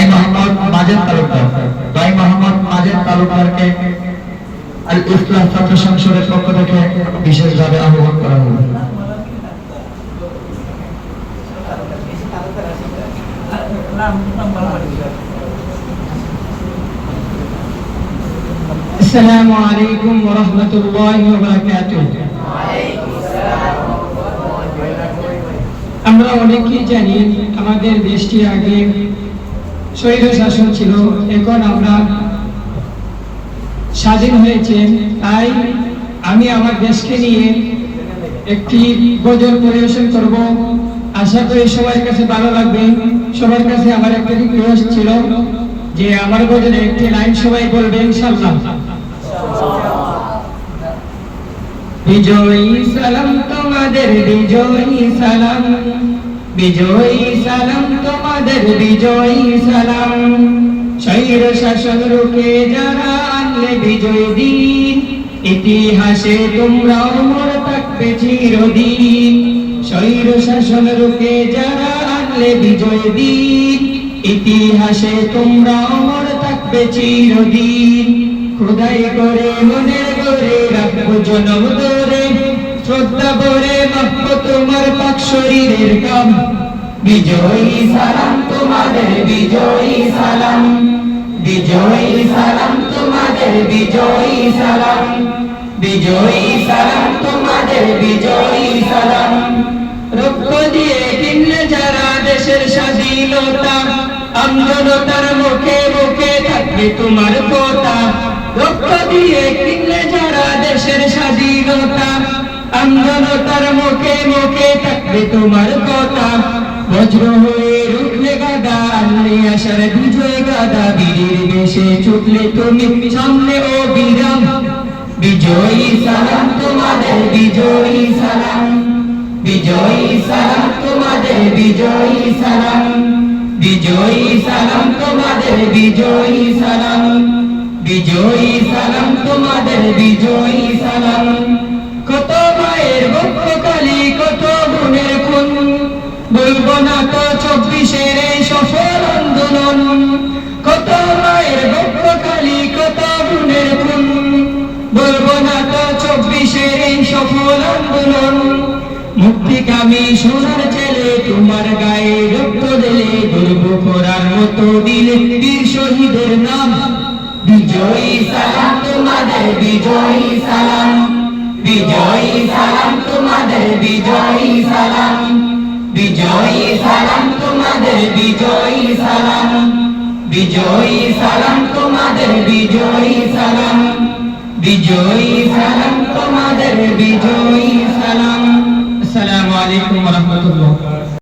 ভাই মোহাম্মদ মাজেদ তালুকদার ভাই মোহাম্মদ মাজেদ তালুকদারকে আল ইসলাম ছাত্র সংসদের পক্ষ থেকে বিশেষভাবে আহ্বান করা হলো السلام عليكم ورحمة الله وبركاته আমরা অনেকেই জানি আমাদের দেশটি আগে স্বৈর শাসন ছিল। এখন আমরা স্বাধীন হয়েছে। তাই আমি আমার দেশকে নিয়ে একটি গজল পরিবেশন করব। আশা করি সবার কাছে ভালো লাগবে। সবার কাছে আমার একটা রিকোয়েস্ট ছিল যে আমার গজলে একটি লাইন সবাই বলবে ইনশাল্লাহ বিজয়ী সালাম তোমাদের, বিজয়ী সালাম। বিজয়ী সালাম তোমাদের বিজয়ী সালাম। শৈর শাসন রুখে যারা আনলে বিজয় দিন। ইতিহাসে তোমরা অমর থাকবে চিরদিন। শৈর শাসন রুখে যারা আনলে বিজয় দিন। ইতিহাসে তোমরা অমর থাকবে চিরদিন। খোদাই করে মনের করে রাখব জনম ধরে, শ্রদ্ধা ভরে তোমার পাক শরীরের কাম। বিজয়ী সালাম তোমাদের, বিজয়ী সালাম। বিজয়ী সালাম তোমাদের, বিজয়ী সালাম। বিজয়ী সালাম তোমাদের, বিজয়ী সালাম। রক্ত দিয়ে কিনলে যারা দেশের স্বাধীনতা, আমজনতার মুখে মুখে থাকবে তোমার কথা। রক্ত দিয়ে কিনলে যারা দেশের স্বাধীনতা আমজনতার মুখে মুখে থাকবে তোমার কথা। বজ্র হয়ে রুখলে গাদা বিজয় গাদা। বীরের বেশে ছুটলে তুমি সামনে ও বিরাম। বিজয়ী সালাম তোমাদের, বিজয়ী সালাম। বিজয়ী সালাম তোমাদের, বিজয়ী সালাম। বিজয়ী সালাম তোমাদের, বিজয়ী সালাম। বিজয়ী সালাম তোমাদের, বিজয়ী সালাম। বলব না তো চব্বিশের এই সফল আন্দোলন। কত মায়ের বক্ষকালী কত গুণের খুন বলব না তো চব্বিশের এই সফল আন্দোলন। মুক্তিকামী সোনার ছেলে, তোমার গায়ে রক্ত দিলে গর্ব করার মতো দিলে বীর শহীদের নাম। বিজয়ী সালাম তোমাদের, বিজয়ী সালাম। বিজয়ী সালাম তোমাদের। বিজয়ী সালাম, তোমাদের বিজয়ী সালাম। বিজয়ী সালাম, তোমাদের বিজয়ী সালাম। বিজয়ী সালাম, তোমাদের বিজয়ী সালাম। আসসালামু আলাইকুম ওয়া রাহমাতুল্লাহ।